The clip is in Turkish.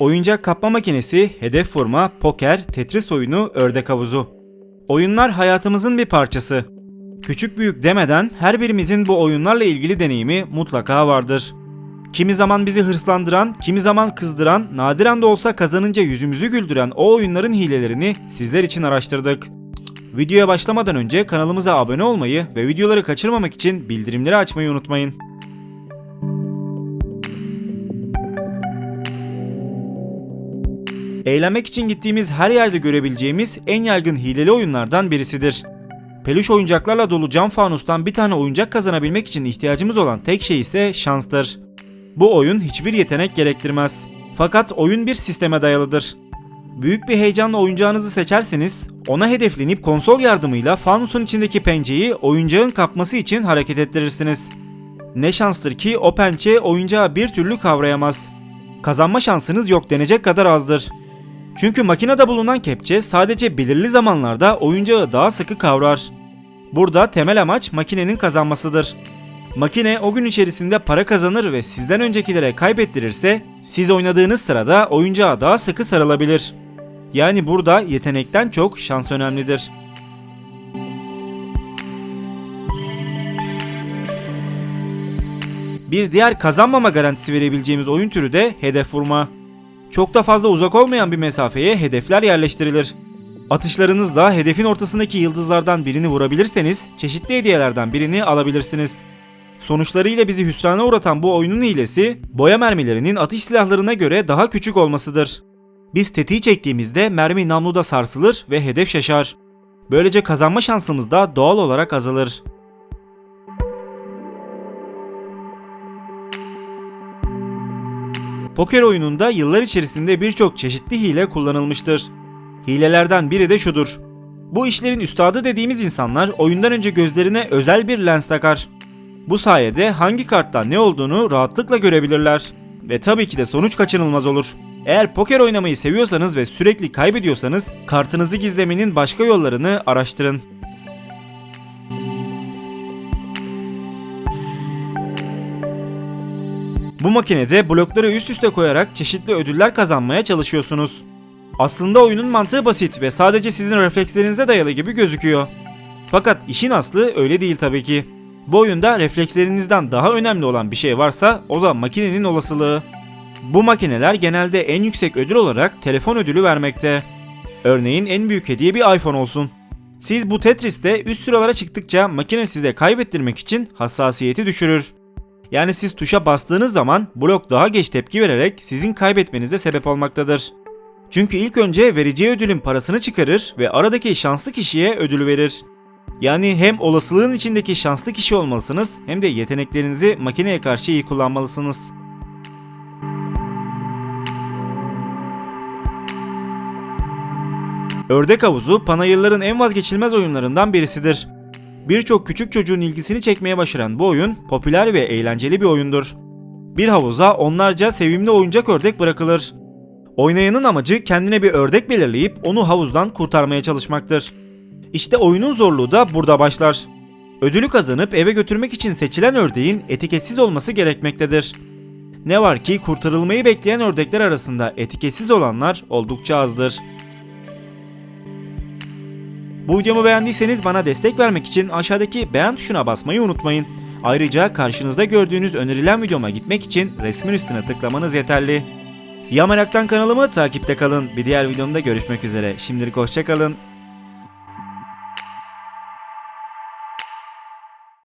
Oyuncak kapma makinesi, hedef vurma, poker, tetris oyunu, ördek havuzu. Oyunlar hayatımızın bir parçası. Küçük büyük demeden her birimizin bu oyunlarla ilgili deneyimi mutlaka vardır. Kimi zaman bizi hırslandıran, kimi zaman kızdıran, nadiren de olsa kazanınca yüzümüzü güldüren o oyunların hilelerini sizler için araştırdık. Videoya başlamadan önce kanalımıza abone olmayı ve videoları kaçırmamak için bildirimleri açmayı unutmayın. Eğlenmek için gittiğimiz her yerde görebileceğimiz en yaygın hileli oyunlardan birisidir. Peluş oyuncaklarla dolu cam fanustan bir tane oyuncak kazanabilmek için ihtiyacımız olan tek şey ise şanstır. Bu oyun hiçbir yetenek gerektirmez. Fakat oyun bir sisteme dayalıdır. Büyük bir heyecanla oyuncağınızı seçerseniz ona hedeflenip konsol yardımıyla fanusun içindeki pençeyi oyuncağın kapması için hareket ettirirsiniz. Ne şanstır ki o pençe oyuncağı bir türlü kavrayamaz. Kazanma şansınız yok denecek kadar azdır. Çünkü makinede bulunan kepçe sadece belirli zamanlarda oyuncağı daha sıkı kavrar. Burada temel amaç makinenin kazanmasıdır. Makine o gün içerisinde para kazanır ve sizden öncekilere kaybettirirse siz oynadığınız sırada oyuncağa daha sıkı sarılabilir. Yani burada yetenekten çok şans önemlidir. Bir diğer kazanmama garantisi verebileceğimiz oyun türü de hedef vurma. Çok da fazla uzak olmayan bir mesafeye hedefler yerleştirilir. Atışlarınızla hedefin ortasındaki yıldızlardan birini vurabilirseniz çeşitli hediyelerden birini alabilirsiniz. Sonuçlarıyla bizi hüsrana uğratan bu oyunun hilesi, boya mermilerinin atış silahlarına göre daha küçük olmasıdır. Biz tetiği çektiğimizde mermi namluda sarsılır ve hedef şaşar. Böylece kazanma şansımız da doğal olarak azalır. Poker oyununda yıllar içerisinde birçok çeşitli hile kullanılmıştır. Hilelerden biri de şudur. Bu işlerin üstadı dediğimiz insanlar oyundan önce gözlerine özel bir lens takar. Bu sayede hangi kartta ne olduğunu rahatlıkla görebilirler. Ve tabii ki de sonuç kaçınılmaz olur. Eğer poker oynamayı seviyorsanız ve sürekli kaybediyorsanız kartınızı gizlemenin başka yollarını araştırın. Bu makinede blokları üst üste koyarak çeşitli ödüller kazanmaya çalışıyorsunuz. Aslında oyunun mantığı basit ve sadece sizin reflekslerinize dayalı gibi gözüküyor. Fakat işin aslı öyle değil tabii ki. Bu oyunda reflekslerinizden daha önemli olan bir şey varsa o da makinenin olasılığı. Bu makineler genelde en yüksek ödül olarak telefon ödülü vermekte. Örneğin en büyük hediye bir iPhone olsun. Siz bu Tetris'te üst sıralara çıktıkça makine size kaybettirmek için hassasiyeti düşürür. Yani siz tuşa bastığınız zaman blok daha geç tepki vererek sizin kaybetmenize sebep olmaktadır. Çünkü ilk önce vereceği ödülün parasını çıkarır ve aradaki şanslı kişiye ödül verir. Yani hem olasılığın içindeki şanslı kişi olmalısınız hem de yeteneklerinizi makineye karşı iyi kullanmalısınız. Ördek havuzu panayırların en vazgeçilmez oyunlarından birisidir. Birçok küçük çocuğun ilgisini çekmeye başaran bu oyun popüler ve eğlenceli bir oyundur. Bir havuza onlarca sevimli oyuncak ördek bırakılır. Oynayanın amacı kendine bir ördek belirleyip onu havuzdan kurtarmaya çalışmaktır. İşte oyunun zorluğu da burada başlar. Ödülü kazanıp eve götürmek için seçilen ördeğin etiketsiz olması gerekmektedir. Ne var ki kurtarılmayı bekleyen ördekler arasında etiketsiz olanlar oldukça azdır. Bu videomu beğendiyseniz bana destek vermek için aşağıdaki beğen tuşuna basmayı unutmayın. Ayrıca karşınızda gördüğünüz önerilen videoma gitmek için resmin üstüne tıklamanız yeterli. Ya Meraktan kanalımı takipte kalın. Bir diğer videomda görüşmek üzere. Şimdilik hoşçakalın.